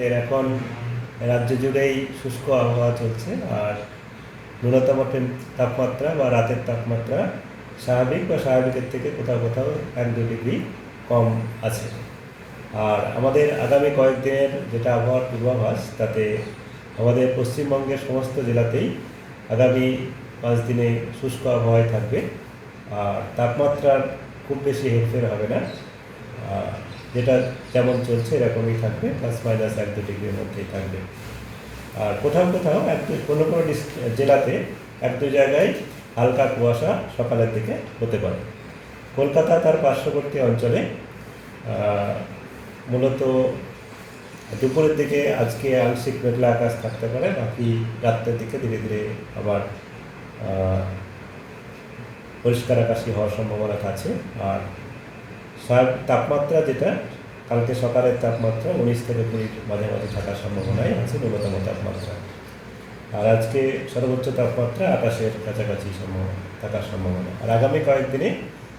আমাদের এখন রাজ্য জুড়েই শুষ্ক আবহাওয়া চলছে আর ন্যূনতম তাপমাত্রা বা রাতের তাপমাত্রা স্বাভাবিক বা স্বাভাবিকের থেকে কোথাও কোথাও এক দু ডিগ্রি কম আছে। আর আমাদের আগামী কয়েকদিনের যেটা আবহাওয়ার পূর্বাভাস, তাতে আমাদের পশ্চিমবঙ্গের সমস্ত জেলাতেই আগামী পাঁচ দিনে শুষ্ক আবহাওয়ায় থাকবে। আর তাপমাত্রার খুব বেশি হেরফের হবে না। আর যেটা যেমন চলছে, এরকমই থাকবে প্লাস মাইনাস এক দু ডিগ্রির মধ্যেই থাকবে। আর কোথাও কোথাও এক কোনো কোনো জেলাতে এক দু জায়গায় হালকা কুয়াশা সকালের দিকে হতে পারে। কলকাতা তার পার্শ্ববর্তী অঞ্চলে মূলত দুপুরের দিকে আজকে আংশিক মেঘলা আকাশ থাকতে পারে, বাকি রাত্রের দিকে ধীরে ধীরে আবার পরিষ্কার আকাশই হওয়ার সম্ভাবনা আছে। আর তাপমাত্রা যেটা, কালকে সকালের তাপমাত্রা উনিশ থেকে কুড়ির মাঝে থাকার সম্ভাবনাই আছে, ন্যূনতম তাপমাত্রা। আর আজকে সর্বোচ্চ তাপমাত্রা আকাশের কাছাকাছি সম্ভব, থাকার সম্ভাবনা। আর আগামী কয়েকদিনে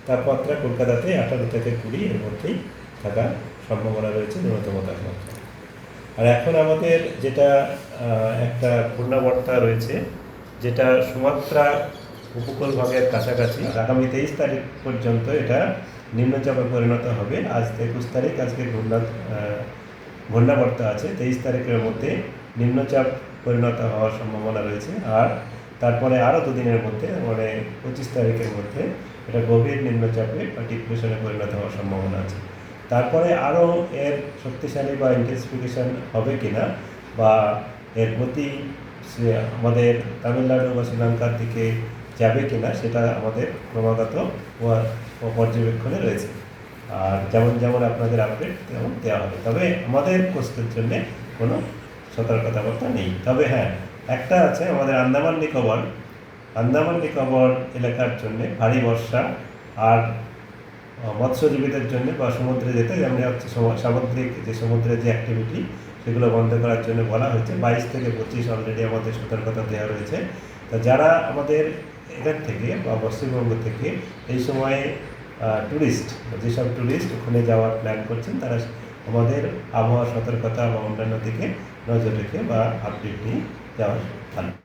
তাপমাত্রা কলকাতাতে আঠারো থেকে কুড়ি এর মধ্যেই থাকার সম্ভাবনা রয়েছে, ন্যূনতম তাপমাত্রা। আর এখন আমাদের যেটা একটা ঘূর্ণাবর্তা রয়েছে, যেটা সুমাত্রা উপকূল ভাগের কাছাকাছি আগামী তেইশ তারিখ পর্যন্ত এটা নিম্নচাপে পরিণত হবে। আজ একুশ তারিখ, আজকে ঘূর্ণা ঘূর্ণাবর্তা আছে। তেইশ তারিখের মধ্যে নিম্নচাপ পরিণত হওয়ার সম্ভাবনা রয়েছে। আর তারপরে আরও দুদিনের মধ্যে মানে পঁচিশ তারিখের মধ্যে এটা গভীর নিম্নচাপে বা ডিপ্রেশনে পরিণত হওয়ার সম্ভাবনা আছে। তারপরে আরও এর শক্তিশালী বা ইন্টেন্সিফিকেশন হবে কিনা বা এর সে আমাদের তামিলনাড়ু বা শ্রীলঙ্কার দিকে যাবে কিনা সেটা আমাদের ক্রমাগত পর্যবেক্ষণে রয়েছে। আর যেমন যেমন আপনাদের আপডেট তেমন দেওয়া হবে। তবে আমাদের কোস্টের জন্য কোনো সতর্কতাবার্তা নেই। তবে হ্যাঁ একটা আছে আমাদের আন্দামান নিকোবর। আন্দামান নিকোবর এলাকার জন্যে ভারী বর্ষা আর মৎস্যজীবীদের জন্য বা সমুদ্রে যেতে যেমন হচ্ছে সামুদ্রিক যে সমুদ্রের যে অ্যাক্টিভিটি সেগুলো বন্ধ করার জন্য বলা হয়েছে। বাইশ থেকে পঁচিশ অলরেডি আমাদের সতর্কতা দেওয়া রয়েছে। তো যারা আমাদের এখান থেকে বা পশ্চিমবঙ্গ থেকে এই সময়ে ট্যুরিস্ট যেসব ট্যুরিস্ট ওখানে যাওয়ার প্ল্যান করছেন, তারা আমাদের আবহাওয়া সতর্কতা বা অন্যান্য দিকে নজর রেখে বা আপডেট নিয়ে যাওয়ার ভালো।